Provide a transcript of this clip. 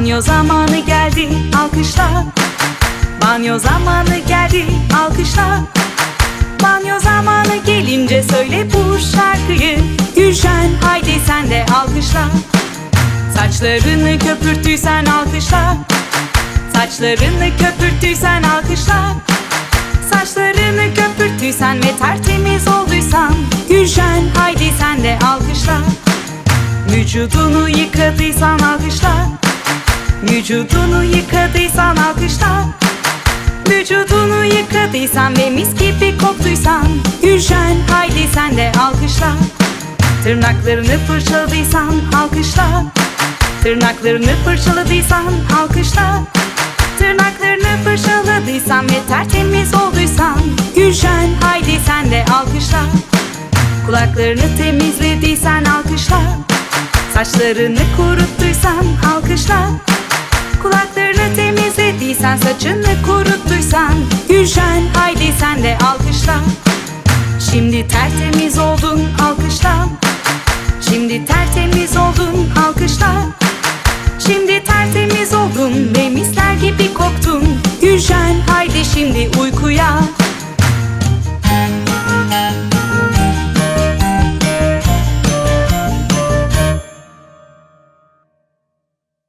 Banyo zamanı geldi alkışla. Banyo zamanı geldi alkışla. Banyo zamanı gelince söyle bu şarkıyı. Gülşen haydi sen de alkışla. Saçlarını köpürttüysen alkışla. Saçlarını köpürttüysen alkışla. Saçlarını köpürttüysen ve tertemiz olduysan. Gülşen haydi sen de alkışla. Vücudunu yıkadıysan alkışla Vücudunu yıkadıysan alkışla. Vücudunu yıkadıysan ve mis gibi koktuysan. Gülşen haydi sen de alkışla. Tırnaklarını fırçaladıysan alkışla. Tırnaklarını fırçaladıysan alkışla. Tırnaklarını fırçaladıysan ve tertemiz olduysan. Gülşen haydi sen de alkışla. Kulaklarını temizlediysen alkışla. Saçlarını kuruttuysan alkışla saçını kuruttuysan Gülşen haydi sen de alkışla. Şimdi tertemiz oldun alkışla. Şimdi tertemiz oldun alkışla